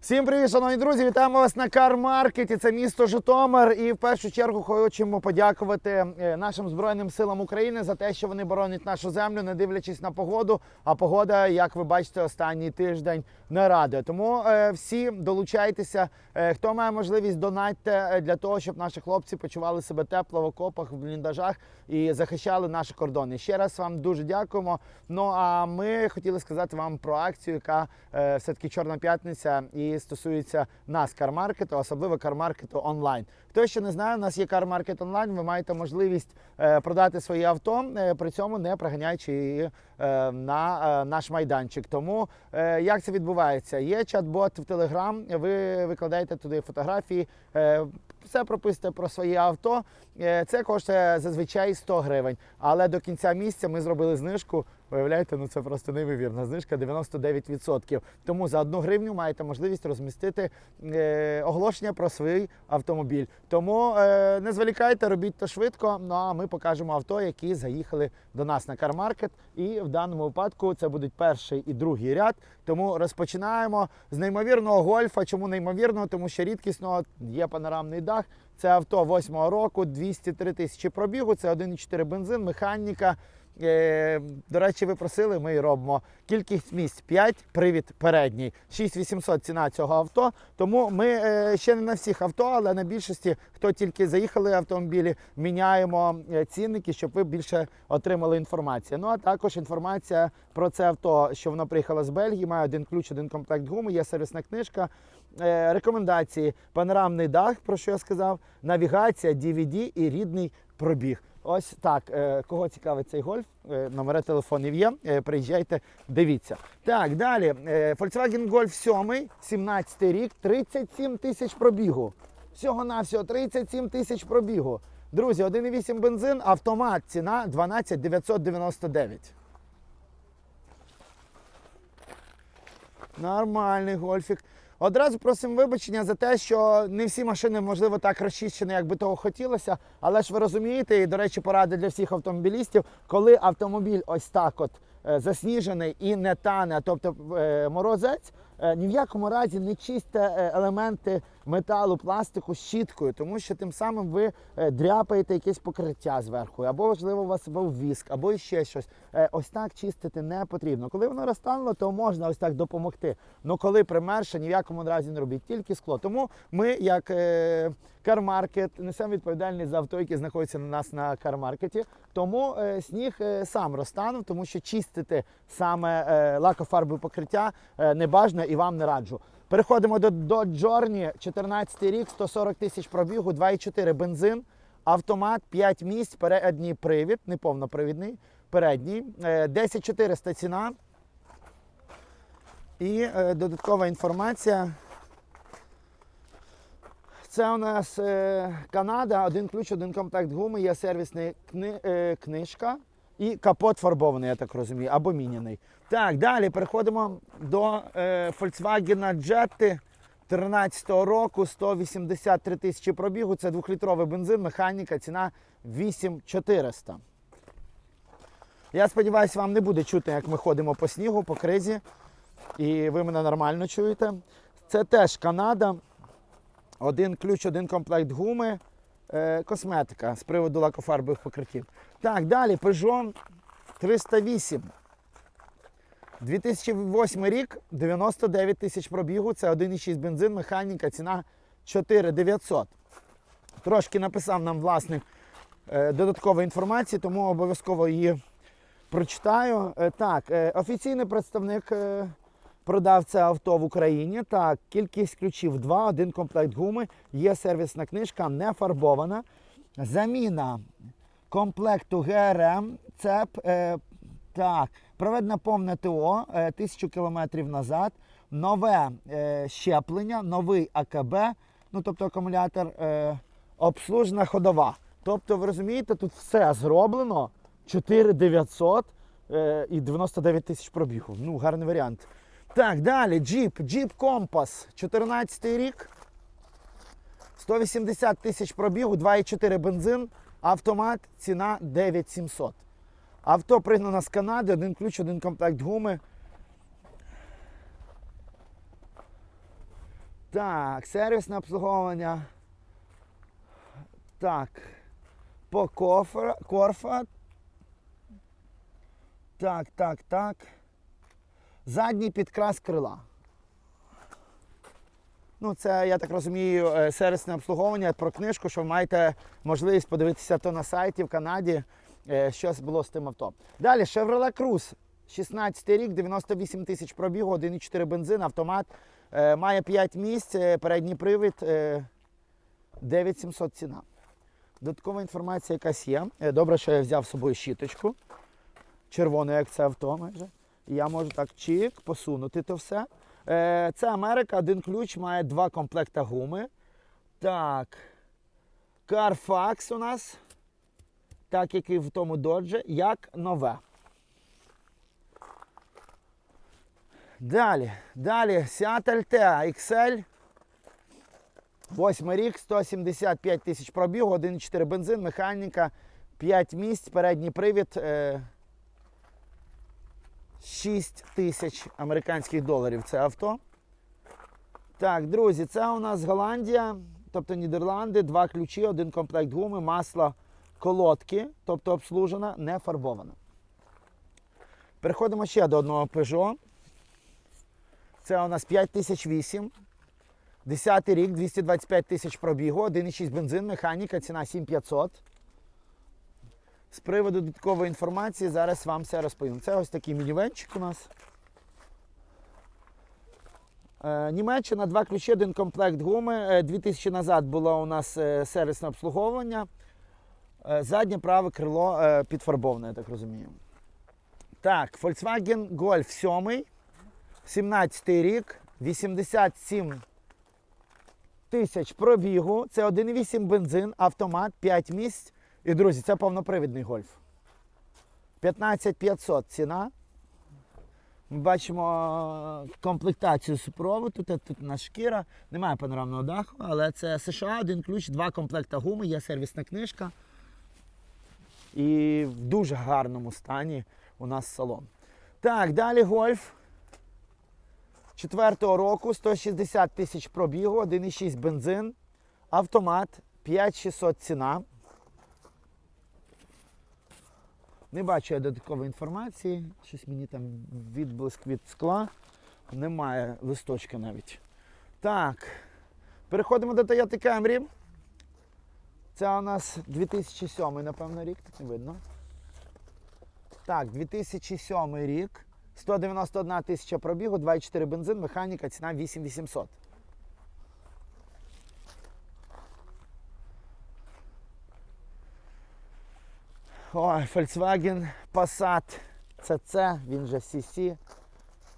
Всім привіт, шановні друзі! Вітаємо вас на Кармаркеті. Це місто Житомир. І в першу чергу хочемо подякувати е, нашим Збройним силам України за те, що вони боронять нашу землю, не дивлячись на погоду. А погода, як ви бачите, останній тиждень не радує. Тому е, всі долучайтеся. Е, хто має можливість, донатьте е, для того, щоб наші хлопці почували себе тепло в окопах, в бліндажах і захищали наші кордони. Ще раз вам дуже дякуємо. Ну а ми хотіли сказати вам про акцію, яка е, все-таки Чорна п'ятниця і стосується нас, кармаркету, особливо кармаркету онлайн. Хто ще не знає, у нас є кармаркет онлайн. Ви маєте можливість е, продати своє авто, е, при цьому не приганяючи її е, на наш майданчик. Тому як це відбувається? Є чат-бот в Телеграм. Ви викладаєте туди фотографії. Все прописуйте про своє авто. Е, Це коштує зазвичай 100 гривень. Але до кінця місяця ми зробили знижку. Виявляєте, ну це просто неймовірна знижка 99%. Тому за одну гривню маєте можливість розмістити е, оголошення про свій автомобіль. Тому е, не зволікайте, робіть то швидко. Ну а ми покажемо авто, які заїхали до нас на кармаркет. І в даному випадку це будуть перший і другий ряд. Тому розпочинаємо з неймовірного гольфа. Чому неймовірного? Тому що рідкісного є панорамний. Це авто 8-го року, 203 тисячі пробігу. Це 1,4 бензин, механіка. Е, До речі, ви просили, ми і робимо. Кількість місць 5, привід передній, 6800 ціна цього авто. Тому ми е, ще не на всіх авто, але на більшості, хто тільки заїхали в автомобілі, міняємо е, цінники, щоб ви більше отримали інформацію. Ну а також інформація про це авто, що воно приїхало з Бельгії, має один ключ, один комплект гуми, є сервісна книжка. Е, Рекомендації: панорамний дах, про що я сказав, навігація, DVD і рідний пробіг. Ось так. Е, Кого цікавить цей гольф? Е, Номери телефонів є. Приїжджайте, дивіться. Так, далі. Volkswagen Golf 7, 17 рік, 37 тисяч пробігу. Всього навсього 37 тисяч пробігу. Друзі, 1,8 бензин, автомат, ціна 12 999. Нормальний гольфік. Одразу просимо вибачення за те, що не всі машини, можливо, так розчищені, як би того хотілося. Але ж ви розумієте, і, до речі, поради для всіх автомобілістів, коли автомобіль ось так от е, засніжений і не тане, тобто е, морозець, е, ні в якому разі не чисте елементи металу, пластику щіткою, тому що тим самим ви е, дряпаєте якесь покриття зверху, або можливо у вас був віск, або ще щось. Е, Ось так чистити не потрібно. Коли воно розтануло, то можна ось так допомогти. Ну коли примерше, ні в якому разі не робіть, тільки скло. Тому ми, як е, кармаркет, несемо відповідальність за авто, які знаходяться на нас на кармаркеті. Тому сніг сам розтанув, тому що чистити саме лакофарбове покриття не бажано і вам не раджу. Переходимо до, до Джорні, 14 рік, 140 тисяч пробігу, 2,4 бензин, автомат, 5 місць, передній привід, не повнопривідний, передній, е, 10400 ціна. І е, додаткова інформація. Це у нас е, Канада, один ключ, один комплект гуми, є сервісна кни, е, книжка і капот фарбований, я так розумію, або міняний. Так, далі переходимо до е, Volkswagen Jetta 13-го року, 183 тисячі пробігу. Це двохлітровий бензин, механіка, ціна 8400. Я сподіваюся, вам не буде чути, як ми ходимо по снігу, по кризі. І ви мене нормально чуєте. Це теж Канада. Один ключ, один комплект гуми, косметика з приводу лакофарбових покриттів. Так, далі Peugeot 308. 2008 рік, 99 тисяч пробігу, це 1,6 бензин, механіка, ціна 4900. Трошки написав нам власник е, додаткової інформації, тому обов'язково її прочитаю. Е, так, е, офіційний представник е, продав це авто в Україні. Так, кількість ключів 2, один комплект гуми, є сервісна книжка, не фарбована. Заміна комплекту ГРМ, цеп. Е, так, проведено повне ТО е, тисячу кілометрів назад. Нове е, щеплення, новий АКБ, ну тобто акумулятор, е, обслужена ходова. Тобто, ви розумієте, тут все зроблено 4900 е, і 99 тисяч пробігу. Ну, гарний варіант. Так, далі джіп, джіп Компас, 14 рік. 180 тисяч пробігу, 2,4 бензин, автомат, ціна 9700. Авто пригнано з Канади, один ключ, один комплект гуми. Так, сервісне обслуговування. Так. По кофра, корфа. Так, так, так. Задній підкрас крила. Ну, це, я так розумію, е, сервісне обслуговування про книжку, що ви маєте можливість подивитися то на сайті в Канаді, е, що було з тим авто. Далі Chevrolet Cruze. 16 рік, 98 тисяч пробігу, 1,4 бензин, автомат. Е, Має 5 місць, передній привід, е, 9700 ціна. Додаткова інформація якась є. Добре, що я взяв з собою щіточку. Червону, як це авто майже. І я можу так чик, посунути то все. Е, Це Америка, один ключ, має два комплекта гуми. Так. Carfax у нас. Так, як і в тому Dodge, як нове. Далі, далі, Seat Altea XL. Восьмий рік, 175 тисяч пробігу, 1,4 бензин, механіка, 5 місць, передній привід. Е, 6 тисяч американських доларів це авто. Так, друзі, це у нас Голландія, тобто Нідерланди, два ключі, один комплект гуми, масло колодки, тобто обслужена, не фарбована. Переходимо ще до одного Peugeot. Це у нас 5008. 10 рік, 225 тисяч пробігу, 1,6 бензин, механіка, ціна 7500. З приводу додаткової інформації зараз вам все розповім. Це ось такий мінівенчик у нас. Е, Німеччина, два ключі, один комплект гуми. Е, 2000 назад було у нас е, сервісне обслуговування. Е, Заднє праве крило е, підфарбоване, я так розумію. Так, Volkswagen Golf 7, 17 рік, 87 тисяч пробігу. Це 1,8 бензин, автомат, 5 місць. І, друзі, це повнопривідний гольф. 15500 ціна. Ми бачимо е, комплектацію супроводу. Тут, тут нас шкіра, немає панорамного даху, але це США, один ключ, два комплекта гуми, є сервісна книжка. І в дуже гарному стані у нас салон. Так, далі гольф. Четвертого року 160 тисяч пробігу, 1,6 бензин, автомат, 5600 ціна. Не бачу я додаткової інформації. Щось мені там відблиск від скла. Немає листочка навіть. Так. Переходимо до Toyota Camry. Це у нас 2007, напевно, рік, тут не видно. Так, 2007 рік. 191 тисяча пробігу, 2,4 бензин, механіка, ціна 8800. Ой, Volkswagen Passat CC, він же CC.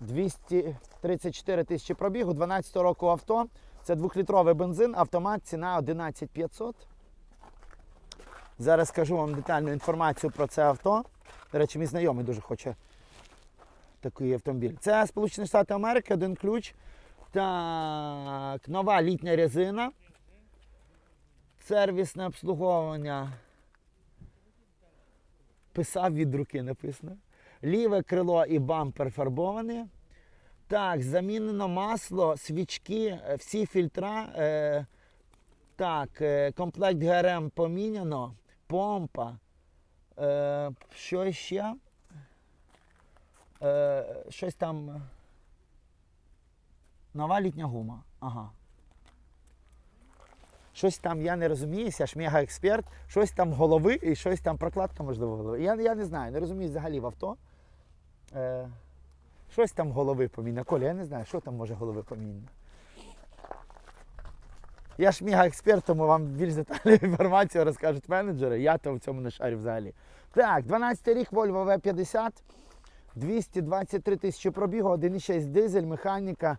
234 тисячі пробігу, 12 року авто. Це 2-літровий бензин, автомат, ціна 11500. Зараз скажу вам детальну інформацію про це авто. До речі, мій знайомий дуже хоче такий автомобіль. Це Сполучені Штати Америки, один ключ. Так, нова літня резина. Сервісне обслуговування. Писав від руки написано. Ліве крило і бампер фарбовані. Так, замінено масло, свічки, е, всі фільтра. Е, так, е, комплект ГРМ поміняно, помпа. Е, що ще? Е, щось там. Нова літня гума. Ага. Щось там, я не розуміюся, ж мега експерт, щось там голови і щось там прокладка, можливо, голови. Я, я не знаю, не розумію взагалі в авто. Е, щось там голови поміняно. Коля, я не знаю, що там може голови поміняно. Я ж мега експерт, тому вам більш детальну інформацію розкажуть менеджери. Я то в цьому не шарю взагалі. Так, 12 рік Volvo V50, 223 тисячі пробігу, 1,6 дизель, механіка.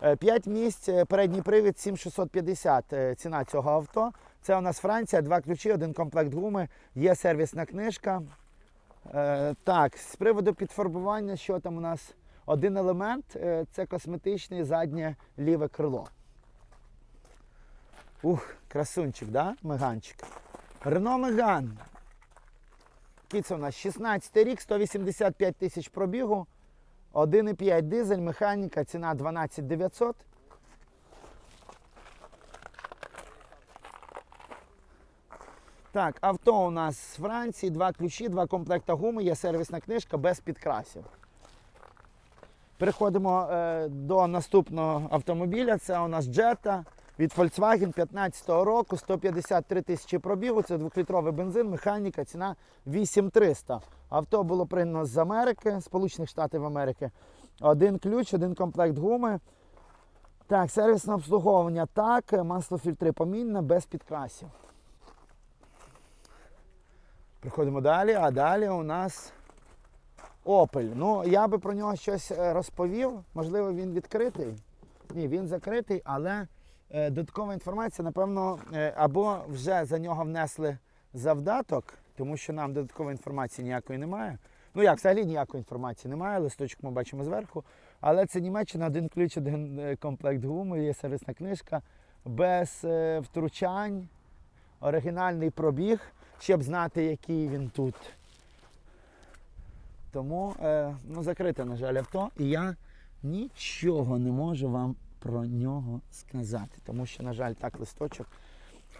5 місць, е, передній привід 7650 е, ціна цього авто. Це у нас Франція, два ключі, один комплект гуми, є сервісна книжка. Е, так, з приводу підфарбування, що там у нас? Один елемент е, це косметичне заднє ліве крило. Ух, красунчик, да? Меганчик. Рено Меган. Який це у нас 16 рік, 185 тисяч пробігу. 1,5 дизель, механіка, ціна 12 900. Так, авто у нас з Франції, два ключі, два комплекти гуми, є сервісна книжка без підкрасів. Переходимо е, до наступного автомобіля. Це у нас Jetta від Volkswagen 15 року, 153 тисячі пробігу. Це двохлітровий бензин, механіка, ціна 8300. Авто було пригнано з Америки, Сполучених Штатів Америки. Один ключ, один комплект гуми. Так, сервісне обслуговування так, маслофільтри помінне, без підкрасів. Приходимо далі, а далі у нас Opel. Ну, я би про нього щось е, розповів. Можливо, він відкритий. Ні, він закритий, але додаткова інформація, напевно, е, або вже за нього внесли завдаток, тому що нам додаткової інформації ніякої немає. Ну як, взагалі ніякої інформації немає, листочок ми бачимо зверху. Але це Німеччина, один ключ, один е, комплект гуми, є сервісна книжка, без е, втручань, оригінальний пробіг, щоб знати, який він тут. Тому е, ну, закрите, на жаль, авто, і я нічого не можу вам про нього сказати, тому що, на жаль, так листочок.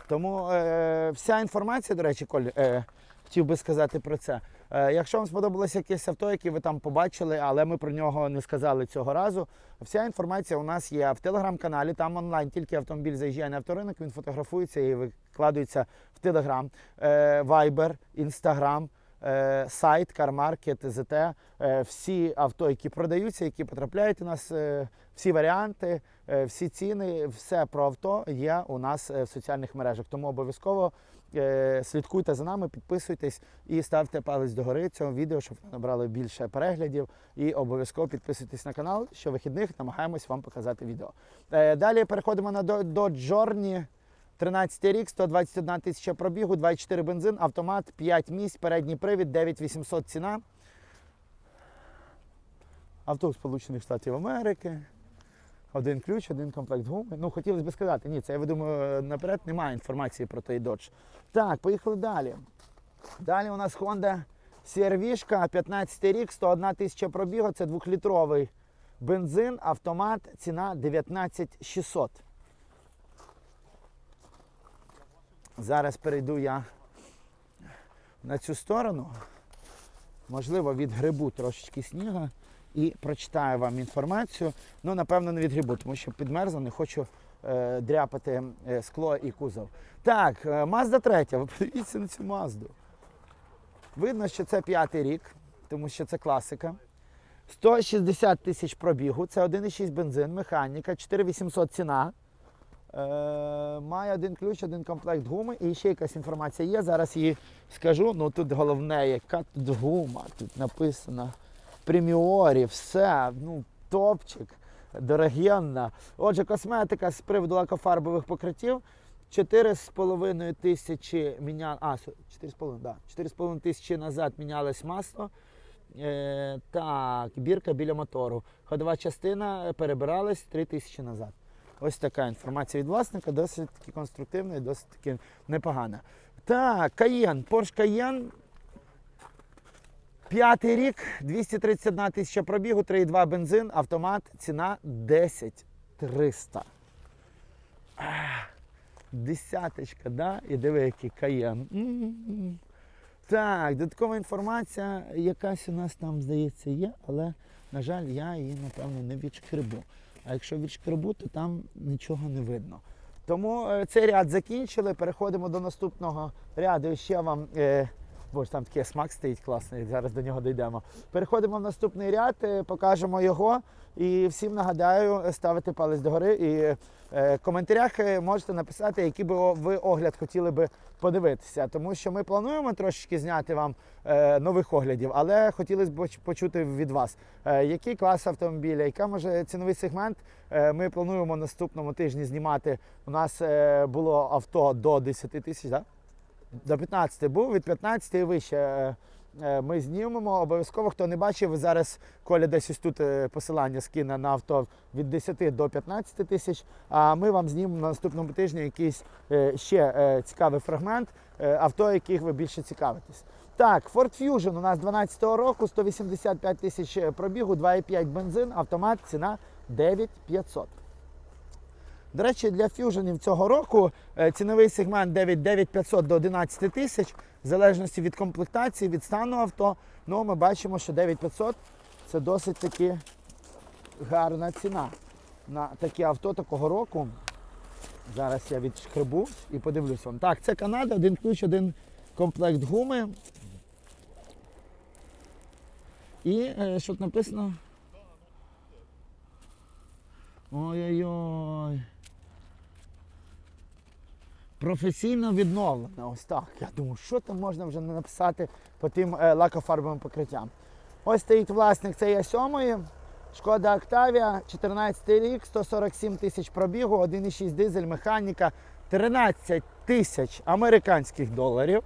Тому е, вся інформація, до речі, Коль, е, хотів би сказати про це. Е, якщо вам сподобалося якесь авто, яке ви там побачили, але ми про нього не сказали цього разу. Вся інформація у нас є в телеграм-каналі, там онлайн тільки автомобіль заїжджає на авторинок, він фотографується і викладується в телеграм, е, Instagram, е, сайт, CarMarket, ЗТ, е, всі авто, які продаються, які потрапляють у нас, е, всі варіанти, е, всі ціни, все про авто є у нас е, в соціальних мережах. Тому обов'язково е, слідкуйте за нами, підписуйтесь і ставте палець догори цього відео, щоб набрали більше переглядів. І обов'язково підписуйтесь на канал. Щовихідних намагаємось вам показати відео. Е, Далі переходимо на Dodge Journey. 13 рік, 121 тисяча пробігу, 24 бензин, автомат, 5 місць, передній привід, 9800 ціна. Авто Сполучених Штатів Америки. Один ключ, один комплект гуми. Ну, хотілося б сказати, ні, це я думаю, наперед немає інформації про той Dodge. Так, поїхали далі. Далі у нас Honda CR-V, 15 рік, 101 тисяча пробігу, це 2-літровий бензин, автомат, ціна 19600. Зараз перейду я на цю сторону. Можливо, від грибу трошечки сніга і прочитаю вам інформацію. Ну, напевно, не від грибу, тому що підмерзло, не хочу е, дряпати е, скло і кузов. Так, е, Mazda 3. Ви подивіться на цю Мазду. Видно, що це п'ятий рік, тому що це класика. 160 тисяч пробігу, це 1,6 бензин, механіка, 4800 ціна. Е, має один ключ, один комплект гуми і ще якась інформація є. Зараз її скажу. Ну тут головне, яка тут гума. Тут написано преміорі, все, ну, топчик, дорогенна. Отже, косметика з приводу лакофарбових покриттів. 4,5 тисячі міняли. А, 4,5, да. 4,5 тисячі назад мінялось масло. Е, так, бірка біля мотору. Ходова частина перебиралась 3 тисячі назад. Ось така інформація від власника, досить таки конструктивна і досить таки непогана. Так, Каєн, Porsche Cayenne. П'ятий рік, 231 тисяча пробігу, 3,2 бензин, автомат, ціна 10 300. Ах, Десяточка, да? І диви, який каєн. Так, додаткова інформація якась у нас там, здається, є, але, на жаль, я її, напевно, не відшкребу. А якщо відшкребу, то там нічого не видно. Тому е, цей ряд закінчили. Переходимо до наступного ряду. Ще вам. Е, Боже, там такий смак стоїть класний, зараз до нього дійдемо. Переходимо в наступний ряд, е, покажемо його. І всім нагадаю е, ставити палець догори. І в коментарях е, можете написати, який би ви огляд хотіли би подивитися. Тому що ми плануємо трошечки зняти вам нових оглядів, але хотілося б почути від вас, який клас автомобіля, яка може ціновий сегмент. Ми плануємо наступному тижні знімати. У нас було авто до 10 тисяч. Да? До 15 був, від 15 і вище. е, е, Ми знімемо. Обов'язково, хто не бачив, зараз Коля десь ось тут е, посилання скине на авто від 10 до 15 тисяч. А ми вам знімемо на наступному тижні якийсь ще цікавий фрагмент авто, яких ви більше цікавитесь. Так, Ford Fusion у нас 12-го року, 185 тисяч пробігу, 2,5 бензин, автомат, ціна 9500. До речі, для фюженів цього року е, ціновий сегмент 9 9500 до 11 тисяч, в залежності від комплектації, від стану авто. Ну, ми бачимо, що 9500 це досить таки гарна ціна на таке авто такого року. Зараз я відшкребу і подивлюсь вам. Так, це Канада, один ключ, один комплект гуми. І е, що тут написано? Ой-ой-ой. Професійно відновлено. Ось так. Я думаю, що там можна вже написати по тим е, лакофарбовим покриттям. Ось стоїть власник цієї сьомої. Шкода Октавія, 14 рік, 147 тисяч пробігу, 1,6 дизель, механіка, 13 тисяч американських доларів.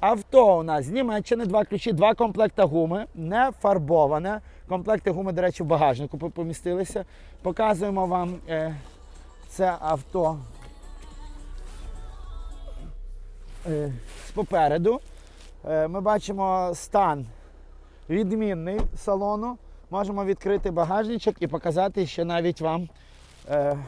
Авто у нас з Німеччини, два ключі, два комплекти гуми, не фарбоване. Комплекти гуми, до речі, в багажнику помістилися. Показуємо вам е, це авто попереду. Е, ми бачимо стан відмінний салону. Можемо відкрити багажничок і показати ще навіть вам, е,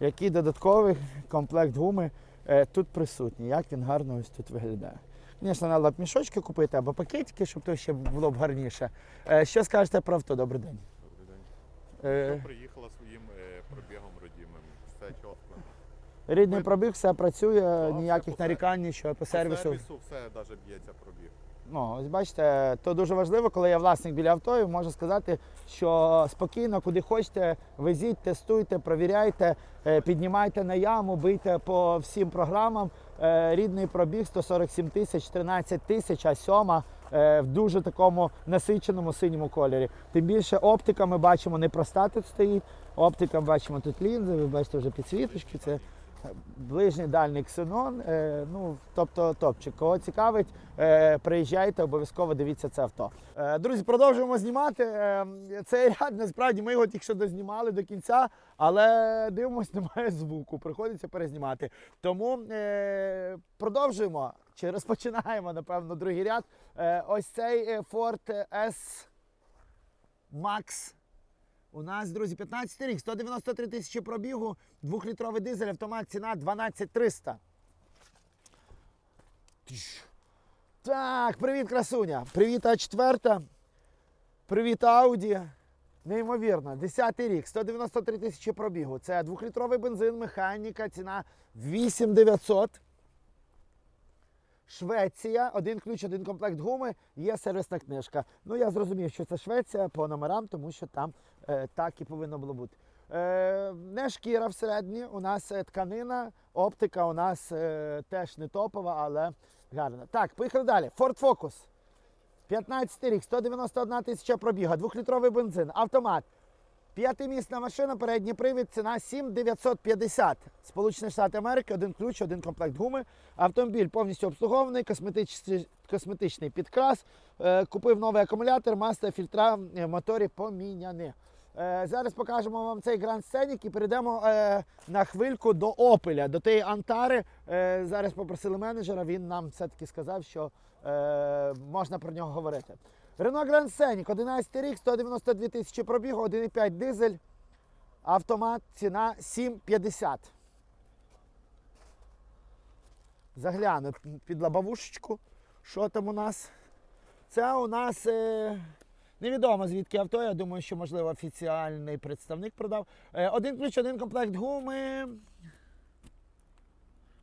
який додатковий комплект гуми е, тут присутній, як він гарно ось тут виглядає. Звісно, треба б мішочки купити або пакетики, щоб то ще було б гарніше. Е, що скажете про авто? Добрий день. Добрий день. Е, Що приїхала своїм е, пробігом. Рідний пробіг, все працює, ніяких нарікань, нічого по сервісу. По сервісу все навіть б'ється пробіг. Ну, ось бачите, то дуже важливо, коли я власник біля авто, і можу сказати, що спокійно, куди хочете, везіть, тестуйте, провіряйте, е, піднімайте на яму, бийте по всім програмам. Е, Рідний пробіг 147 тисяч, 13 тисяч, а сьома е, в дуже такому насиченому синьому кольорі. Тим більше оптика ми бачимо не проста тут стоїть. Оптика бачимо тут лінзи, ви бачите вже підсвіточки. Це ближній дальній ксенон. Е, ну, тобто топчик. Кого цікавить, е, приїжджайте, обов'язково дивіться це авто. Е, друзі, продовжуємо знімати. Цей ряд насправді ми його тільки що дознімали до кінця, але дивимось, немає звуку. Приходиться перезнімати. Тому продовжуємо чи розпочинаємо, напевно, другий ряд. Ось цей Ford S Max. У нас, друзі, 15 рік, 193 тисячі пробігу, двохлітровий дизель, автомат, ціна 12300. Так, привіт, красуня. Привіт, А4. Привіт, Ауді. Неймовірно, 10 рік, 193 тисячі пробігу. Це двохлітровий бензин, механіка, ціна 8900. Швеція, один ключ, один комплект гуми, є сервісна книжка. Ну, я зрозумів, що це Швеція по номерам, тому що там так і повинно було бути. Е, не шкіра всередині, у нас е, тканина, оптика у нас е, теж не топова, але гарна. Так, поїхали далі. Ford Focus. 15 рік, 191 тисяча пробіга, двохлітровий бензин, автомат. П'ятимісна машина, передній привід, ціна 7950. Сполучені Штати Америки, один ключ, один комплект гуми. Автомобіль повністю обслугований, косметичний, косметичний підкрас. Е, купив новий акумулятор, масло, фільтра, е, моторі поміняні. Е, зараз покажемо вам цей Grand Scenic і перейдемо е, на хвильку до Опеля, до тієї Антари. Е, зараз попросили менеджера, він нам все-таки сказав, що можна про нього говорити. Renault Grand Scenic, 11 рік, 192 тисячі пробігу, 1,5 дизель, автомат, ціна 7,50. Загляну під лабавушечку, що там у нас. Це у нас невідомо звідки авто. Я думаю, що, можливо, офіціальний представник продав. Е, один ключ, один комплект гуми.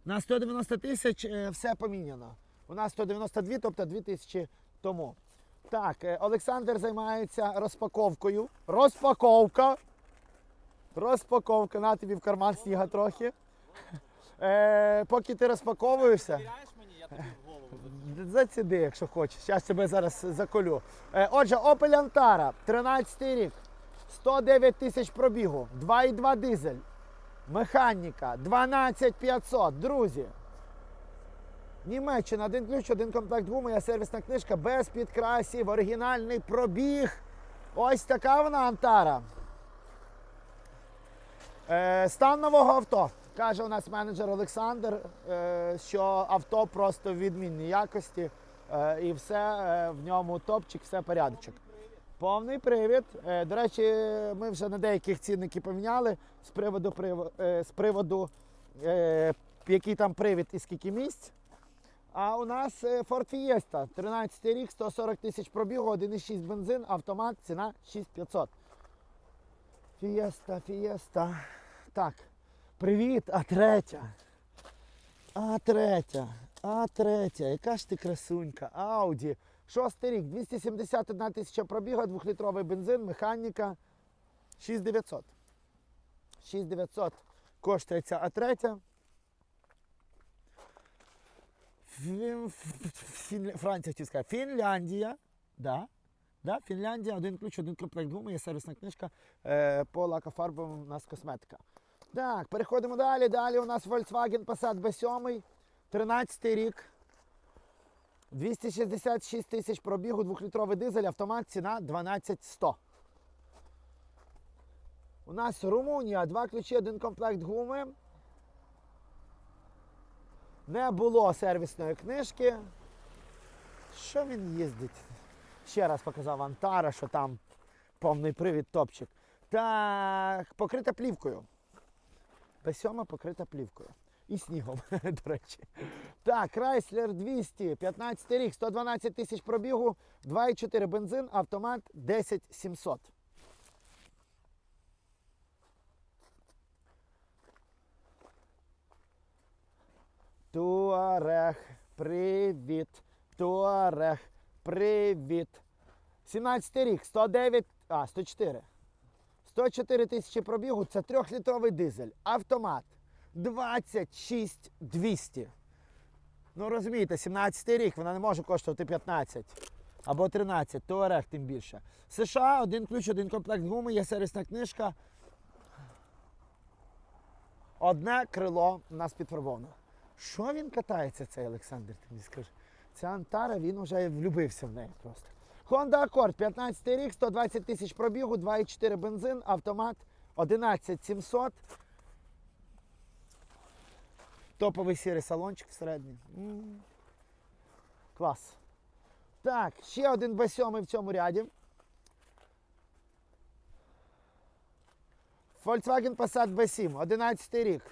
На 190 тисяч е, все поміняно. У нас 192, тобто 2 тисячі тому. Так, е, Олександр займається розпаковкою. Розпаковка. Розпаковка. На тобі в карман сніга трохи. Е, поки ти розпаковуєшся. Довіряєш мені, я тобі в голову. Заціди, якщо хочеш. Я тебе зараз заколю. Е, отже, Opel Antara, 13 рік, 109 тисяч пробігу, 2,2 дизель, механіка, 12500. Друзі. Німеччина, один ключ, один комплект гуми, є сервісна книжка без підкрасів, оригінальний пробіг. Ось така вона Антара. Е, стан нового авто. Каже у нас менеджер Олександр, е, що авто просто в відмінній якості е, і все е, в ньому топчик, все порядочок. Повний привід. До речі, ми вже на деяких цінники поміняли з приводу, з приводу який там привід і скільки місць. А у нас Ford Fiesta, 13 рік, 140 тисяч пробігу, 1,6 бензин, автомат, ціна 6500. Fiesta, Fiesta. Так, привіт, а третя. А третя, а третя, яка ж ти красунька, Ауді. Шостий рік, 271 тисяча пробігу, двохлітровий бензин, механіка 6900. 6900 коштує ця а третя. Франція хотів. Фінляндія. Да. Да, Фінляндія, один ключ, один комплект гуми, є сервісна книжка е, по лакофарбам у нас косметика. Так, переходимо далі. Далі у нас Volkswagen Passat B7, 13 рік. 266 тисяч пробігу, двохлітровий дизель, автомат, ціна 12100. У нас Румунія, два ключі, один комплект гуми. Не було сервісної книжки. Що він їздить? Ще раз показав Антара, що там повний привід топчик. Так, покрита плівкою. P7 покрита плівкою. І снігом, до речі. Так, Chrysler 200, 15 рік, 112 тисяч пробігу, 2,4 бензин, автомат 10700. Туарег, привіт. Туарег, привіт. 17 рік, 109, а, 104. 104 тисячі пробігу, це трьохлітровий дизель, автомат. 26 200. Ну розумієте, 17 рік, вона не може коштувати 15 або 13, то орех тим більше. США, один ключ, один комплект гуми, є сервісна книжка. Одне крило у нас підфарбоване. Що він катається, цей Олександр, ти мені скажи? Ця Антара, він вже влюбився в неї просто. Honda Accord, 15 рік, 120 тисяч пробігу, 2,4 бензин, автомат 11700. Топовий сірий салончик всередині. Клас. Так, ще один B7 в цьому ряді. Volkswagen Passat B7, 11 рік.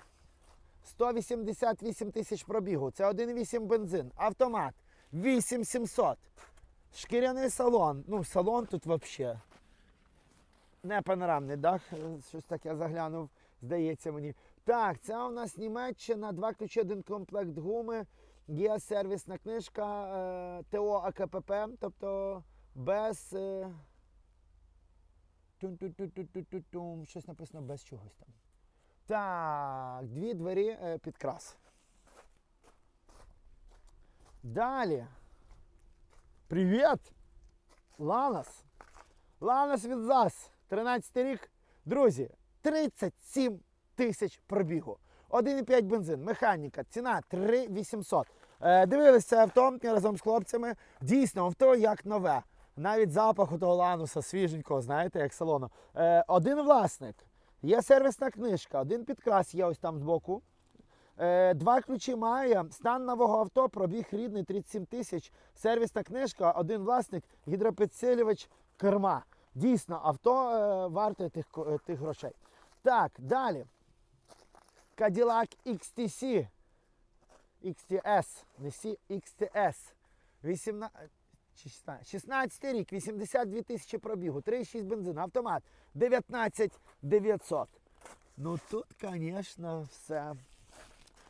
188 тисяч пробігу. Це 1,8 бензин. Автомат. 8700. Шкіряний салон. Ну, салон тут взагалі. Не панорамний дах. Щось таке заглянув, здається мені. Так, це у нас Німеччина, два ключі, один комплект гуми. Є сервісна книжка е, ТО АКПП, тобто без. Е, щось написано без чогось там. Так, дві двері е, підкрас. Далі. Привіт! Ланос. Ланос від ЗАЗ. 13 рік. Друзі, 37 тисяч пробігу. 1,5 бензин, механіка, ціна 3800. Е, дивилися це авто разом з хлопцями. Дійсно, авто як нове. Навіть запах у того лануса свіженького, знаєте, як салону. Е, один власник. Є сервісна книжка, один підкрас є ось там збоку. Е, два ключі має. Стан нового авто, пробіг рідний 37 тисяч. Сервісна книжка, один власник, гідропідсилювач керма. Дійсно, авто е, варте тих, е, тих грошей. Так, далі. Cadillac XTC. XTS. Не C, XTS. 18, 16, 16 рік, 82 тисячі пробігу, 3,6 бензин, автомат, 19 900. Ну тут, звісно, все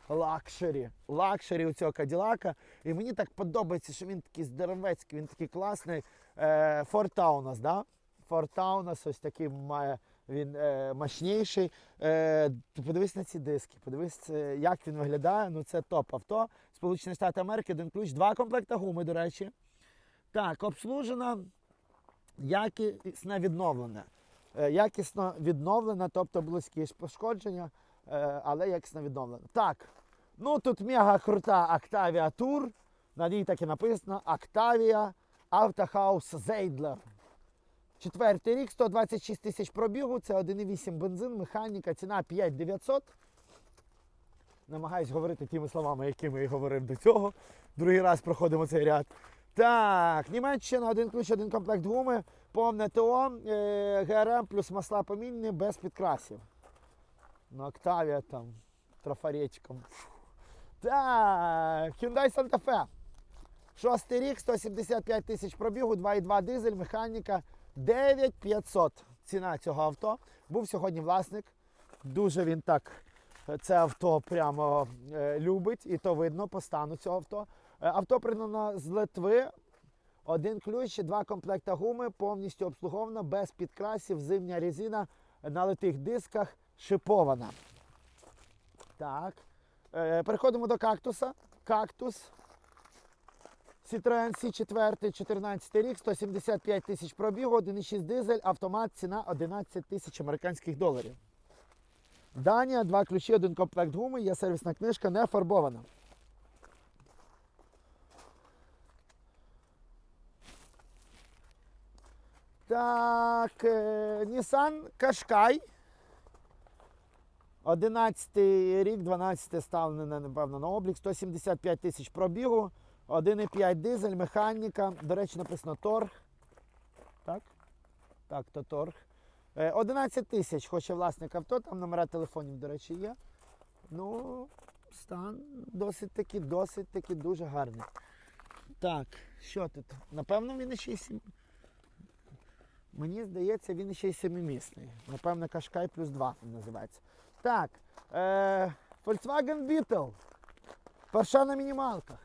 лакшері. Лакшері у цього Каділака. І мені так подобається, що він такий здоровецький, він такий класний. Е, Ford Taunus, да? Ford Taunus ось такий має. Він е, мощніший. Е, подивись на ці диски, подивись, е, як він виглядає. Ну це топ авто. Сполучені Штати Америки, один ключ, два комплекта гуми, до речі. Так, обслужена, якісно відновлена. Е, якісно відновлена, тобто близькі пошкодження, е, але якісно відновлена. Так, ну тут мега крута Octavia Tour. На ній так і написано Octavia Autohaus Zeidler. Четвертий рік, 126 тисяч пробігу, це 1,8 бензин, механіка, ціна 5900. Намагаюсь говорити тими словами, якими я говорив до цього. Другий раз проходимо цей ряд. Так, Німеччина, один ключ, один комплект гуми. Повне ТО, е, ГРМ плюс масла помінні без підкрасів. На Октавія там, трафаретиком. Так, Hyundai Santa Fe. Шостий рік, 175 тисяч пробігу, 2,2 дизель, механіка 9500. Ціна цього авто. Був сьогодні власник. Дуже він так це авто прямо е, любить, і то видно по стану цього авто. Е, авто придано з Литви. Один ключ, два комплекта гуми, повністю обслуговано, без підкрасів, зимня резина на литих дисках шипована. Так. Е, переходимо до кактуса. Кактус. Citroen C4, 14 рік, 175 тисяч пробігу, 1,6 дизель, автомат, ціна 11 тисяч американських доларів. Данія, два ключі, один комплект гуми, є сервісна книжка, не фарбована. Так, е, Nissan Qashqai. 11 рік, 12 ставлене, напевно, на облік, 175 тисяч пробігу, 1,5 дизель, механіка. До речі, написано торг. Так? Так, то торг. Е, 11 тисяч хоче власник авто, там номера телефонів, до речі, є. Ну, стан досить таки, досить таки дуже гарний. Так, що тут? Напевно, він ще й сім. Мені здається, він ще й семимісний. Напевно, Кашкай плюс 2 називається. Так. Е, Volkswagen Beetle. Перша на мінімалках.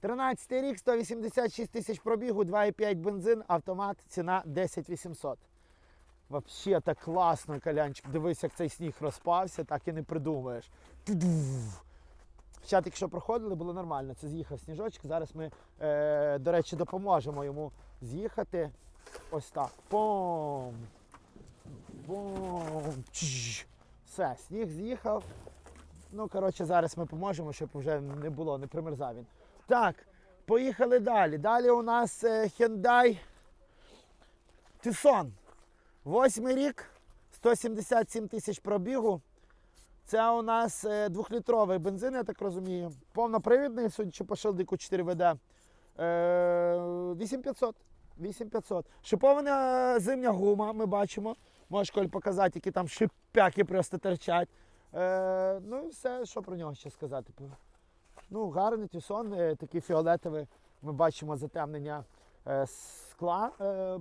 13 рік, 186 тисяч пробігу, 2,5 бензин, автомат, ціна 10 800. Взагалі так класно, Калянчик. Дивись, як цей сніг розпався, так і не придумаєш. Ще тільки що проходили, було нормально. Це з'їхав сніжочок. Зараз ми, е, до речі, допоможемо йому з'їхати. Ось так. Пом. Чж. Все, сніг з'їхав. Ну, коротше, зараз ми поможемо, щоб вже не було, не примерзав він. Так, поїхали далі. Далі у нас е, Hyundai Tucson. Восьмий рік, 177 тисяч пробігу. Це у нас е, двохлітровий бензин, я так розумію. Повнопривідний, судячи по шилдику 4WD. Е, 8500. 8500. Шипована зимня гума, ми бачимо. Можеш Коль показати, які там шипяки просто терчать. Е, ну і все, що про нього ще сказати. Ну, гарний тюсон, е, такий фіолетовий. Ми бачимо затемнення е, скла е,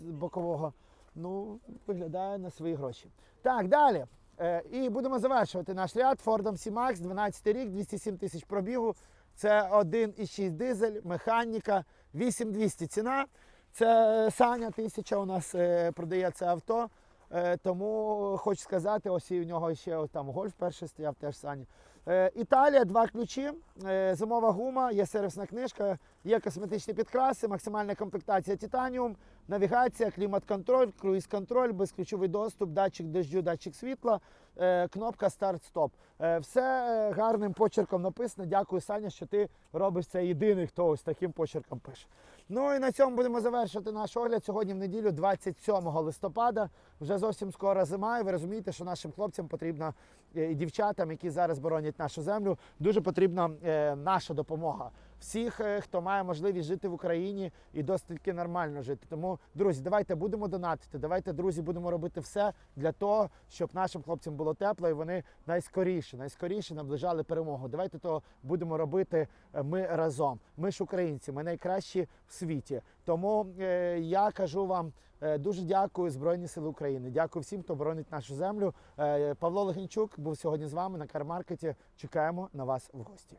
бокового. Ну, виглядає на свої гроші. Так, далі. Е, і будемо завершувати наш ряд Фордом C-Max, 12 рік, 207 тисяч пробігу. Це 1,6 дизель, механіка, 8200 ціна. Це Саня тисяча у нас е, продає це авто. Е, тому хочу сказати, ось і в нього ще там гольф перший стояв, теж Саня. Е, Італія, два ключі, е, зимова гума, є сервісна книжка, є косметичні підкраси, максимальна комплектація титаніум, навігація, клімат-контроль, круїз-контроль, безключовий доступ, датчик дощу, датчик світла, е, кнопка старт-стоп. Е, Все е, гарним почерком написано. Дякую, Саня, що ти робиш це єдиний, хто ось таким почерком пише. Ну і на цьому будемо завершувати наш огляд. Сьогодні в неділю, 27 листопада. Вже зовсім скоро зима. І ви розумієте, що нашим хлопцям потрібна і дівчатам, які зараз боронять нашу землю, дуже потрібна наша допомога. Всіх, е, хто має можливість жити в Україні і досить нормально жити. Тому, друзі, давайте будемо донатити. Давайте, друзі, будемо робити все для того, щоб нашим хлопцям було тепло і вони найскоріше, найскоріше наближали перемогу. Давайте то будемо робити е, ми разом. Ми ж українці, ми найкращі в світі. Тому е, я кажу вам е, дуже дякую Збройні Сили України. Дякую всім, хто боронить нашу землю. Павло Легенчук був сьогодні з вами на кармаркеті. Чекаємо на вас в гості.